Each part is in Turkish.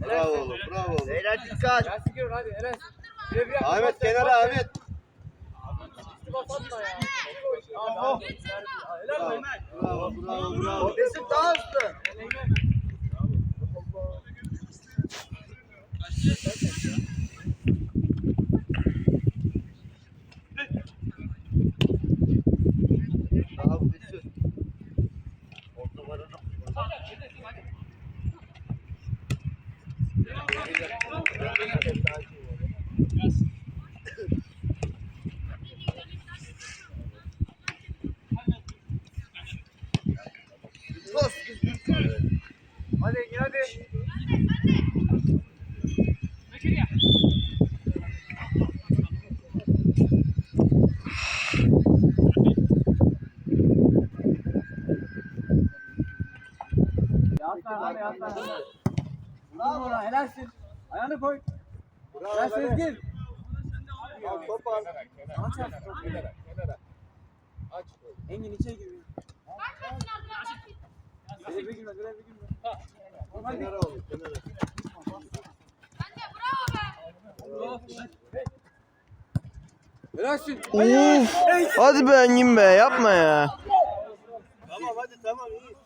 Bravo oğlum, bravo oğlum. Beyler dikkat. Ahmet kenara. Ahmet. Abi. Helal Bravo, be. bravo, bravo, bravo. Resim daha hızlı. Bravo, Mesut. On numaranın. Hadi Engin hadi. Yaslan hadi yaslan. Vurdun ona helalsin. Ayağını koy. Gel Sezgin. Al, top al. Aç aç. Engin içeri gir. Göreve girme. Hadi. Kenara kenara. Be Engin be yapma ya. Tamam hadi tamam iyi.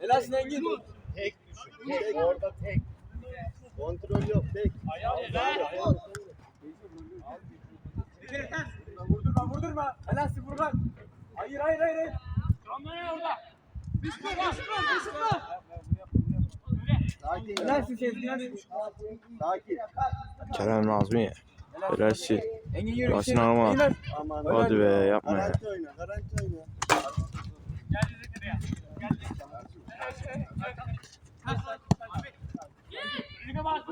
Helalsin Engin. Tek düşün. Tek orada tek. Kontrol yok tek. Vurdurma vurdurma. Helalsin vur lan. Hayır hayır hayır. hayır. Kerem Nazmi. Yasin içeri. Arman. Hadi be yapma ya.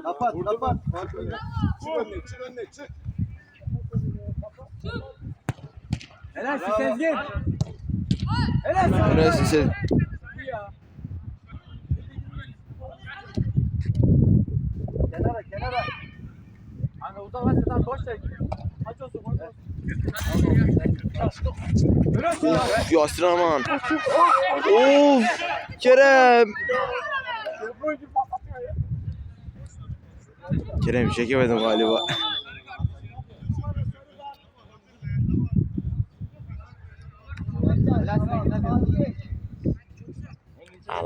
Kapat, kapat. Çık önüne, çık önüne, çık. Helalsin Sezgin. Sen. Ya. Kenara, kenara. Kanka uzaklaşsa tamam boş ver. Kaç olsun boş ver. Helalsin ya. Yasin Arman. Of. Kerem. Kerem çekemedim galiba. Helalsin Engin hadi.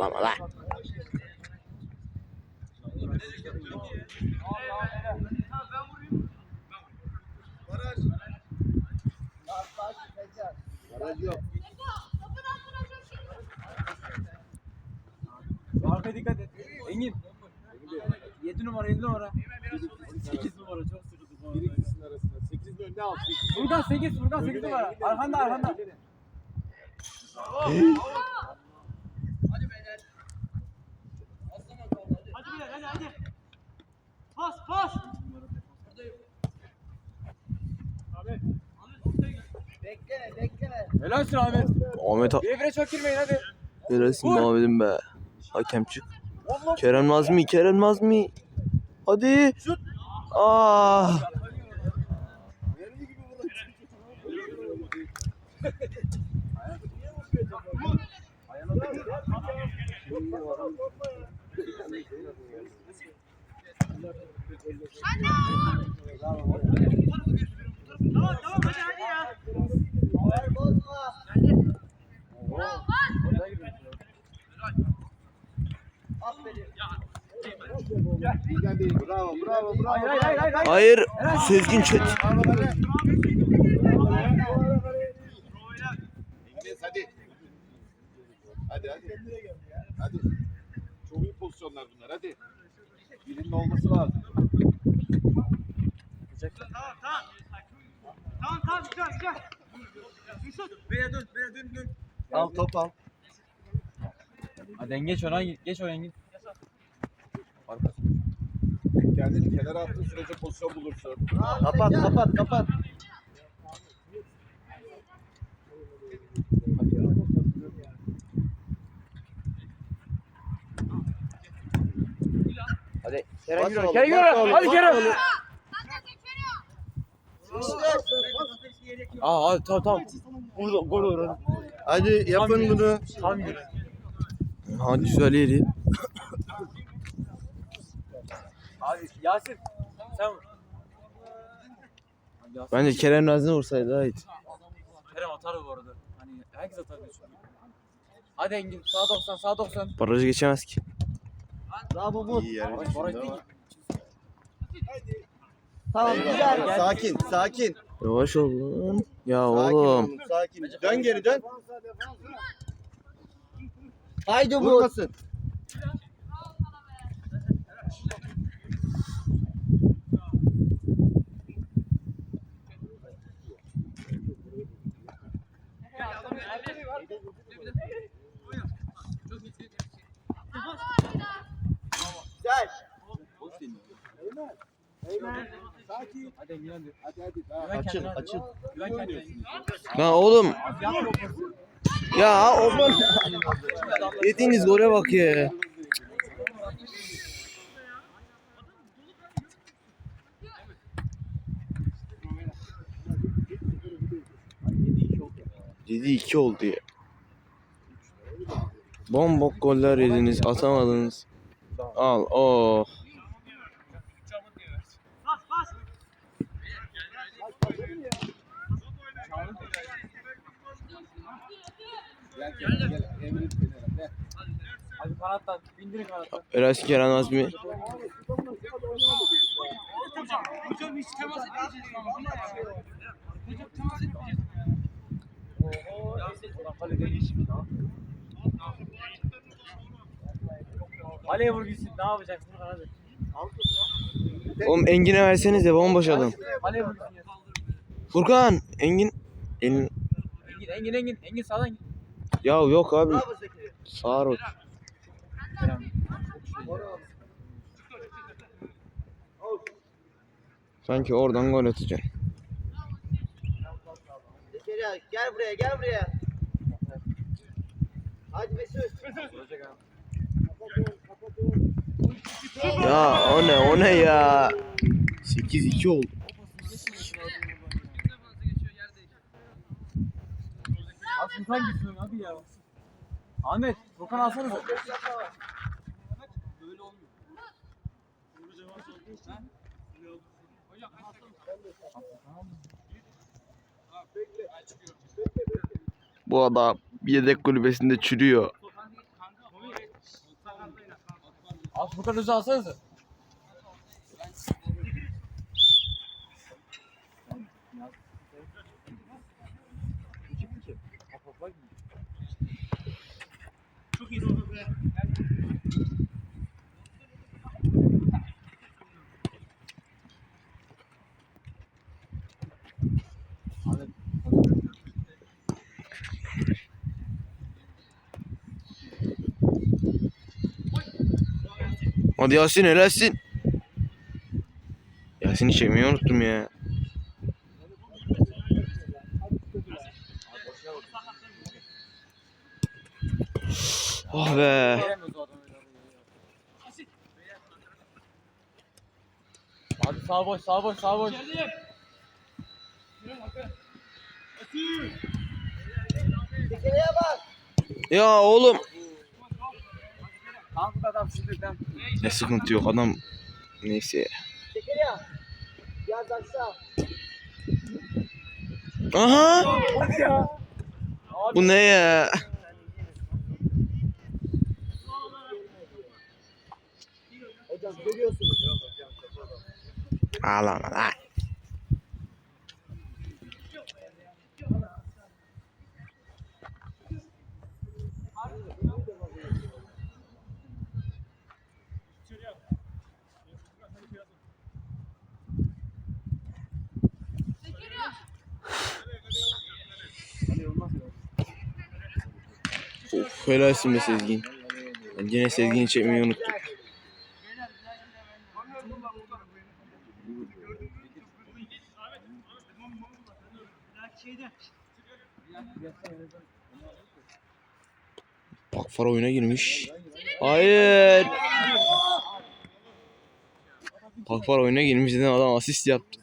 Ağlama lan. Arkaya dikkat et. Engin. 7 numara 7 numara. 8 numara çok sıkıntı. bu Bir arada. ikisinin arasında. Sekizin önüne al. Buradan 8 buradan 8 numara. Arkanda arkanda. Helalsin Ahmet. Ahmet A- Devre çok girmeyin hadi. Helalsin Muhammed'im be. Hakem çık. Kerem Nazmi, Kerem Nazmi. Hadi. Ah. Bizden değil. Bravo, bravo, bravo. Hayır hayır hayır hayır. Hayır. Sezgin Çet. Hadi. Hadi hadi. Hadi. Çok iyi pozisyonlar bunlar hadi. Birinin olması lazım. Tamam tamam güzel güzel. Yusuf. Beye dön beye dön dön. Al top al. Hadi geç ona git. Geç oraya git. Arkası. Kendini kenara attığın sürece pozisyon bulursun. Kapat kapat kapat. Hadi. Kerem Bas yürü. oğlum, Kerem bas yürü. oğlum, Hadi bas Kerem. oğlum. Aa, hadi tamam tamam. Burada gol olur. hadi. Yapın bunu. Tam yürü. Ha güzel yeri. Abi Yasin sen Yasin, Bence Kerem Nazmi vursaydı daha. Kerem atar bu arada. Hani herkes atar çünkü. Hadi Engin sağ 90 sağ 90. Barajı geçemez ki. Daha bu bu. İyi yer Baraj değil. Tamam Eyvallah. güzel. Sakin sakin. Yavaş ol lan. Ya Sakin oğlum. oğlum sakin. Dön geri dön. Haydi bu. Vurmasın. Güzel. Açıl açıl. Lan oğlum. Ya oğlum. Yediğiniz gole bak ya. Yedi iki oldu ya. Bombok goller yediniz, atamadınız. Al, oh. Gel gel gel. Emrin kenara. Gel. Hadi kanattan bindirin kanattan. Eras Kerem Nazmi. Ulan kalede iş mi lan? Kaleye vur gitsin ne Furkan hadi. Oğlum Engin'e versenize bomboş adam. Kaleye vur gitsin. Furkan. Engin. Engin Engin Engin Engin sağdan git. Ya yok abi. Kerem. Sanki oradan gol atacaksın. Zekeriya gel buraya gel buraya. Hadi Mesut. Ya o ne o ne ya. 8-2 oldu. Furkan gitsin hadi ya. Ahmet Furkan alsanıza. Bu adam yedek kulübesinde çürüyor. Abi Furkan Özü alsanıza. Hadi Yasin helalsin. Yasin'i çekmeyi unuttum ya. Be. Abi sağ boş sağ boş sağ boş. Ya oğlum. Kanka adam sizden. Ne sıkıntı yok adam. Neyse. Aha. Bu ne ya? Hocam görüyorsunuz. Ağlama lan. Of helalsin be Sezgin. Yine Sezgin'i çekmeyi unuttum. Bak Far oyuna girmiş. Hayır. Akbar oyuna girmiş dedim adam asist yaptı.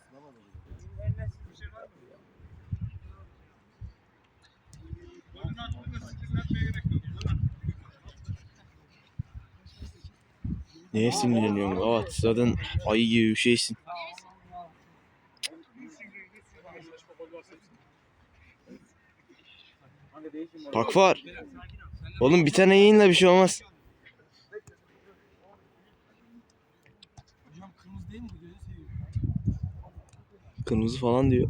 Neye sinirleniyorsun? Evet zaten ayı gibi bir şeysin. Değişim var. Oğlum bir tane yayınla bir şey olmaz. Kırmızı falan diyor.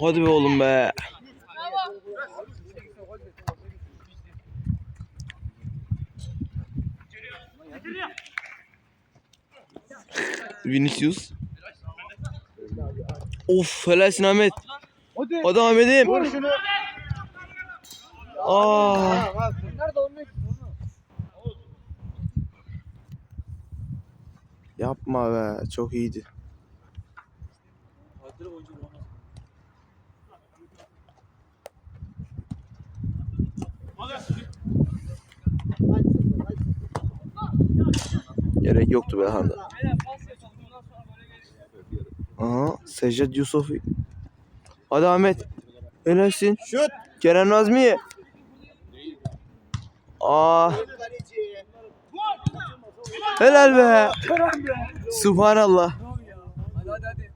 Hadi be oğlum be. Vinicius. Of helalsin Ahmet. Hadi. Hadi Ahmet'im. şunu. Aa. bak. Nerede olmuyor ki? Yapma be. Çok iyiydi. Gerek yoktu be Handa. Aha. Secdet Yusufi. Hadi Ahmet. Helalsin. Şut. Kerem Nazmi. Aa. Helal be. Subhanallah. Hadi hadi hadi.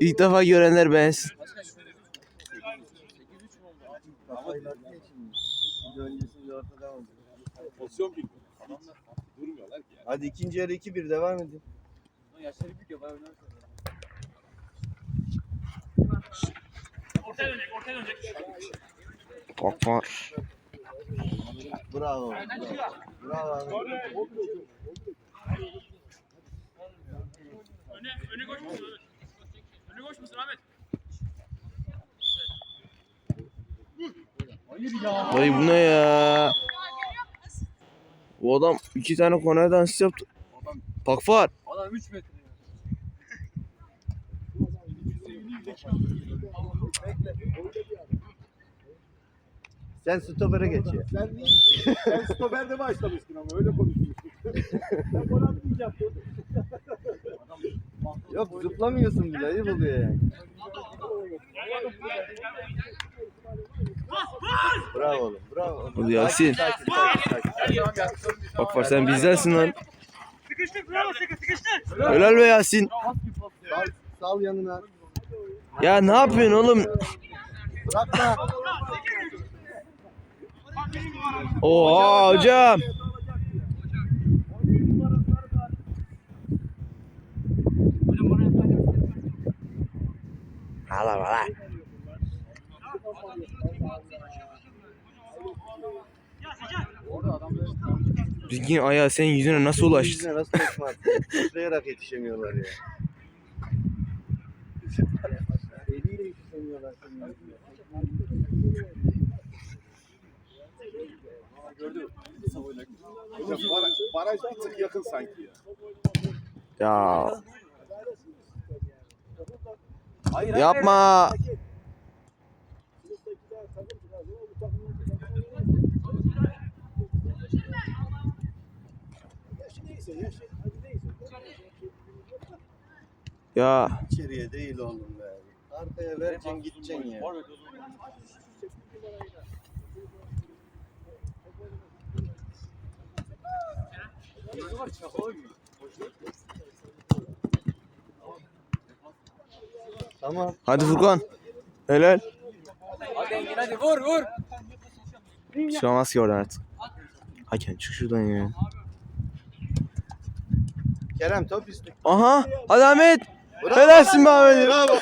İlk defa görenler beğensin. Başka şöyle. 8-3 mü oldu? Kafayı attı ya şimdi. Bir de öncesinde ortada oldu. Pozisyon bilmiyor. Adamlar durmuyorlar ki yani. Hadi ikinci yarı 2-1 devam edin. Yaşları büyük ya bayağı oynarsan. Bak var. Bravo. Bravo abi. Hayır ya. Dayı bu ne ya? Bu adam iki tane konuya dans yaptı. Adam, Bak var. adam 3 metre. Sen stopere geç ya. Sen niye? Sen stoperde başlamıştın ama öyle konuşmuştuk. ben atmayacaktım. Yok zıplamıyorsun bile ayıp oluyor yani. Bravo oğlum bravo. Hadi Yasin. Bak var sen bizdensin lan. Helal be Yasin. Sal, sal yanına. Ya ne yapıyorsun oğlum? Bırakma. Oha hocam. Hala hala. Bilgin ayağı senin yüzüne nasıl ulaştı? Yüzüne nasıl attı? Sıçrayarak yetişemiyorlar ya. Eliyle yetişemiyorlar senin yüzüne. Hocam baraj, baraj bir tık yakın sanki ya. Ya Hayır, yapma. Ya İçeriye değil oğlum be. Arkaya vereceksin gideceksin ya. Tamam. hadi Furkan. Helal. Hadi Engin hadi vur vur. Bir şey olmaz ki oradan artık. Hakem çık şuradan ya. Kerem top üstü. Aha. Hadi Ahmet. Helalsin be Ahmet. Bravo.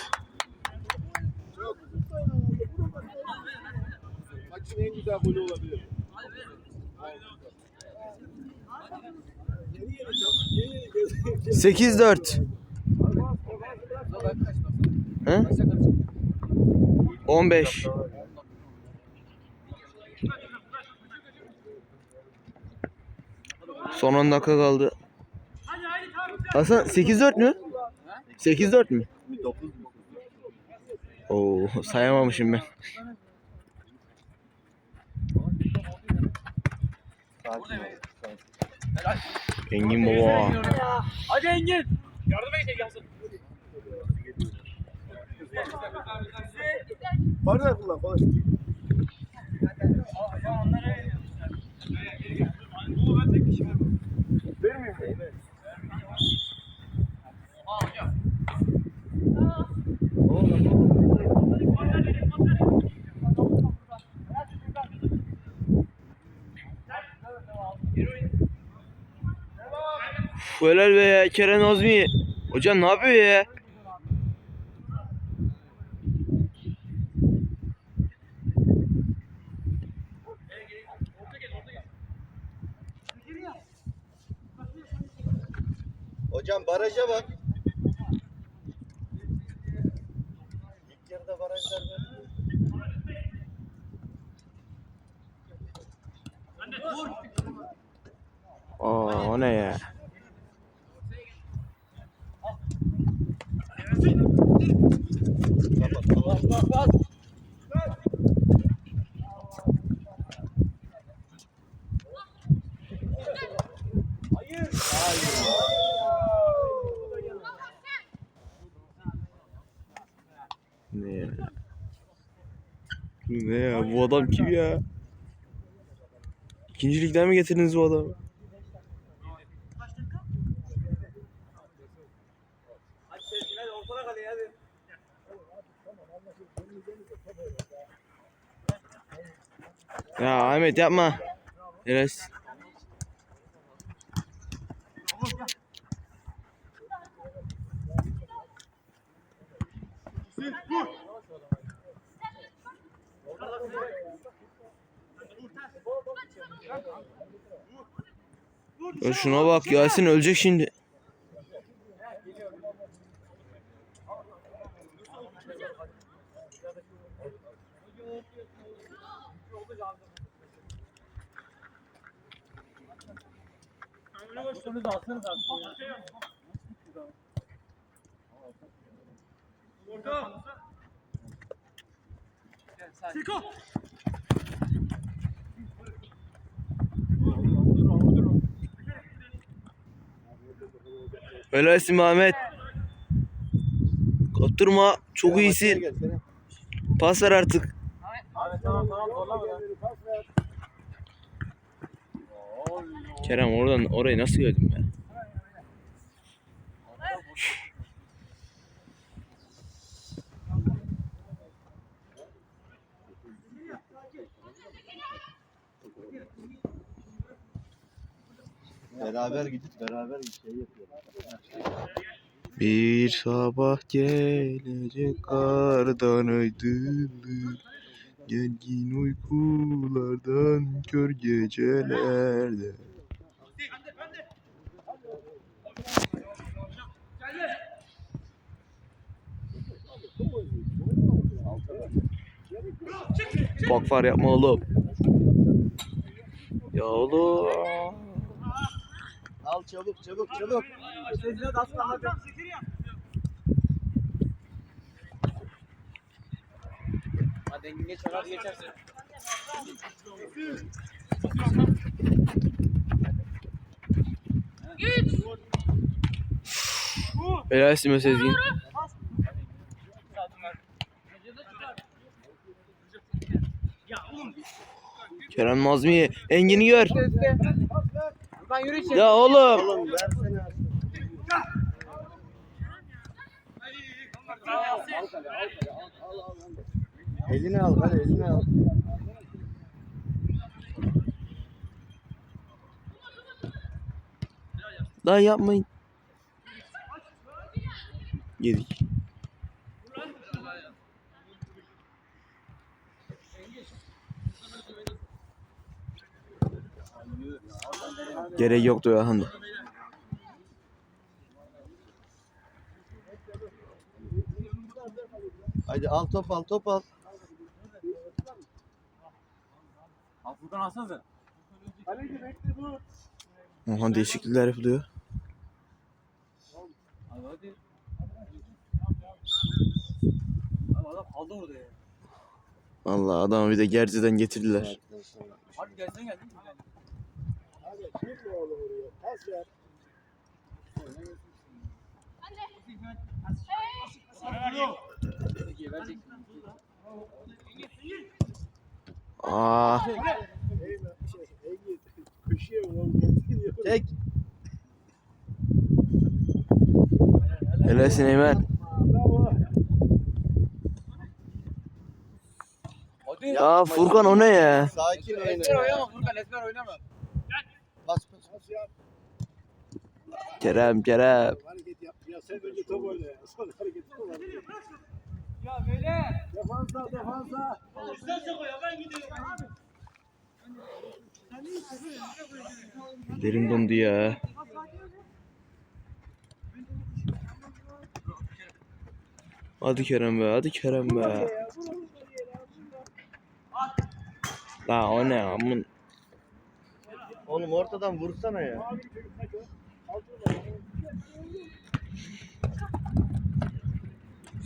Maçın en güzel golü olabilir. Sekiz dört. He? 15. Son 10 dakika kaldı. Hasan 8-4 mü? 8-4 mü? 9 Oo sayamamışım ben. Engin baba. Hadi Engin. Korner kullan konuş. Uf, Helal be ya Kerem Azmi. Hocam ne yapıyor ya? Hocam baraja bak. İlk yarıda barajlar böyle. Aa o ne ya? Ne ya? Ne ya? Bu adam kim ya? İkinci ligden mi getirdiniz bu adamı? Hadi ortada kaleye hadi. Ya Ahmet yapma. Eres. Şuna bak Yasin ölecek şimdi. Şunu da alsanız artık ya. Siko. Helalsin Ahmet. Kaptırma. Çok iyisin. Pas ver artık. Abi tamam tamam zorlama ya. Kerem oradan orayı nasıl gördün ben? Beraber gidip beraber bir şey yapıyorlar. Bir sabah gelecek kardan aydınlık Gergin uykulardan kör gecelerde Bak var yapma oğlum Ya oğlum Al çabuk çabuk çabuk. Sezgin'e de aslan hadi. Hadi Engin geç hadi geçersin. Helalsin be Sezgin Kerem Nazmi Engin'i gör. Ya oğlum. Elini al hadi elini al. Daha yapmayın. Yedik. Gerek yoktu ya Handa. Hadi al top al top al. Al Furkan alsanıza. Oha değişiklikler yapılıyor. Abi hadi. Abi adam kaldı orada ya. Allah adamı bir de Gerze'den getirdiler. Hadi gelsen Peki, verecek. Aa, Tek. helalsin Eymen. Hadi. Ya Furkan o ne ya? Sakin. Esmer oynama Furkan Esmer oynama. Bas bas. Kerem Kerem. Ya sen önce top oyna ya. Hareket yapma. Ya böyle. Defansa defansa. Derin dondu ya. Hadi Kerem be, hadi Kerem be. La o ne amın. Oğlum ortadan vursana ya.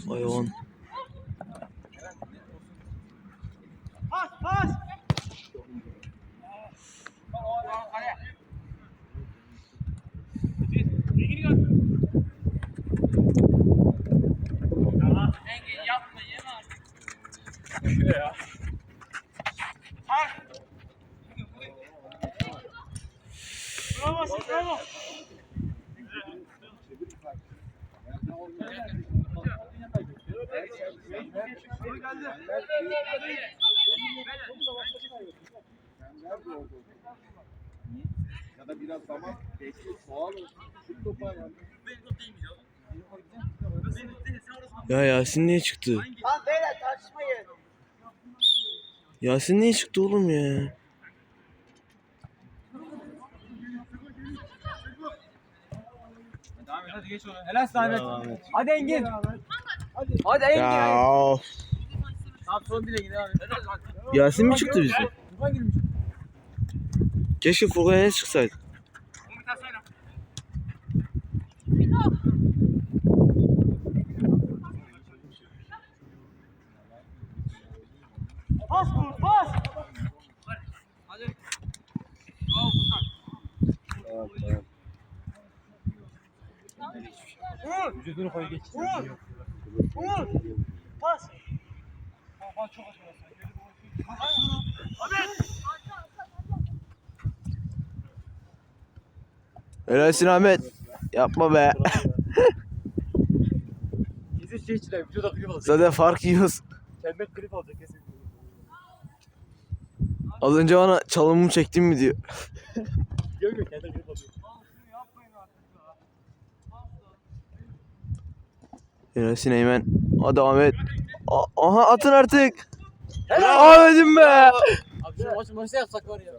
Vay on. Ya da biraz zaman bekle soğan olsun. Şu topa yani. Ya Yasin niye çıktı? Yasin niye çıktı oğlum ya? Devam et hadi geç onu. Helal Ahmet. Hadi Engin. Hadi Engin. Ya of. Tamam son dile gidelim abi. Yasin mi çıktı bize? Girmiş. Keşke Furkan'a çıksaydı. Pas vur pas. Hadi. Bravo Furkan. Tamam tamam. Vur. Vücudunu koy geç. Vur. Vur. Pas. Pas çok açma. Helalsin Ahmet. Yapma be. Bizi şey içiler. Vücuda klip alacak. Zaten fark yiyoruz. Kendine klip alacak kesin. Az önce bana çalımımı çektin mi diyor. Görmüyor kendine klip alacak. Helalsin Eymen. Hadi Ahmet. A- Aha atın artık. Ahmet'im be. Abi şu maçı maçta yapsak var ya.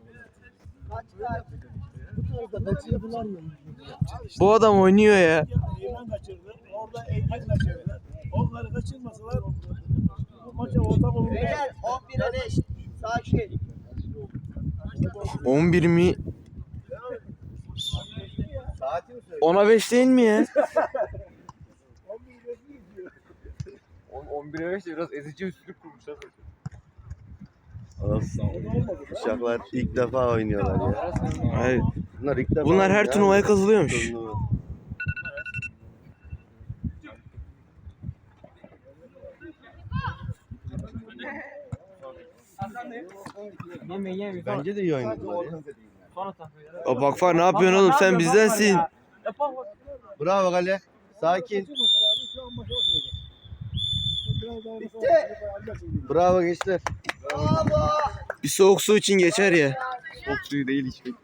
Bu adam oynuyor ya. İman kaçırdı. Orada Engin kaçırdı. Onları kaçırmasalar bu maça ortak olur. Beyler 11'e 5. Sakin. 11 mi? Saati mi söyle? 10'a 5 değil mi ya? 11'e 5 biraz ezici üstlük kurmuşlar. Uşaklar ilk defa oynuyorlar ya. Hayır. Bunlar ilk defa Bunlar her oynuyor. turnuvaya katılıyormuş. Turnuva. Bence de iyi oynadılar ya. Sonra takıyor. Aa, bak Far ne yapıyorsun oğlum sen bizdensin. Bravo Gale. Sakin. Bitti. Bravo gençler. Bir soğuk su için geçer ya. Çok suyu değil içmek.